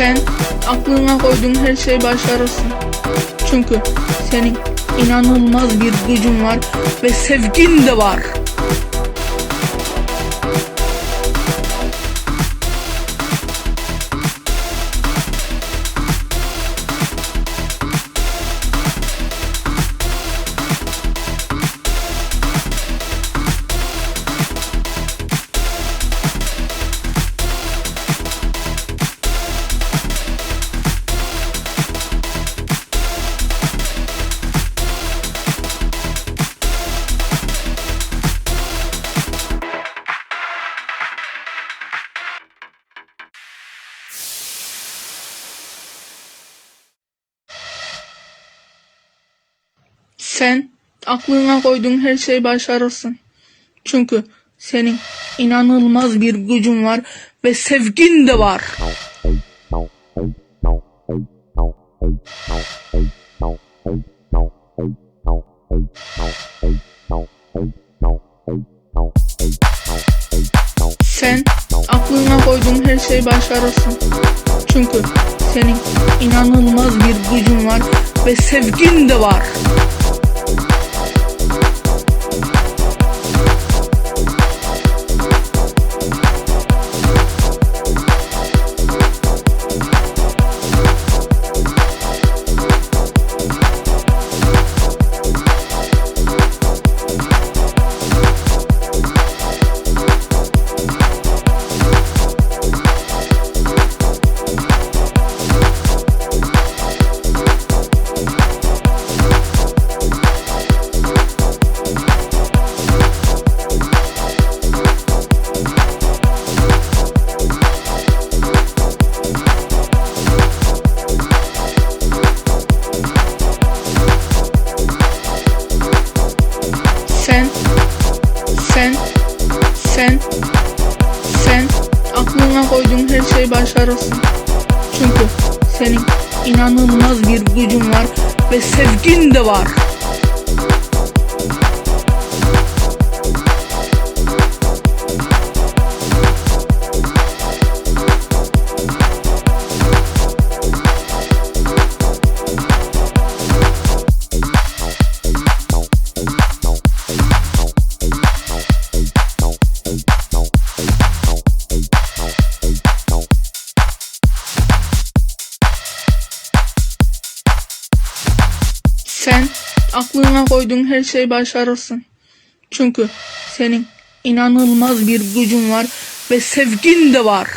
Sen aklına koyduğun her şeyi başarırsın. Çünkü senin inanılmaz bir gücün var ve sevgin de var. Sen aklına koyduğun her şeyi başarırsın. Çünkü senin inanılmaz bir gücün var ve sevgin de var. Sen aklına koyduğun her şeyi başarırsın. Çünkü senin inanılmaz bir gücün var ve sevgin de var. Sen, sen, sen aklına koyduğun her şeyi başarırsın. Çünkü senin inanılmaz bir gücün var ve sevgin de var. Sen aklına koyduğun her şeyi başarırsın. Çünkü senin inanılmaz bir gücün var ve sevgin de var.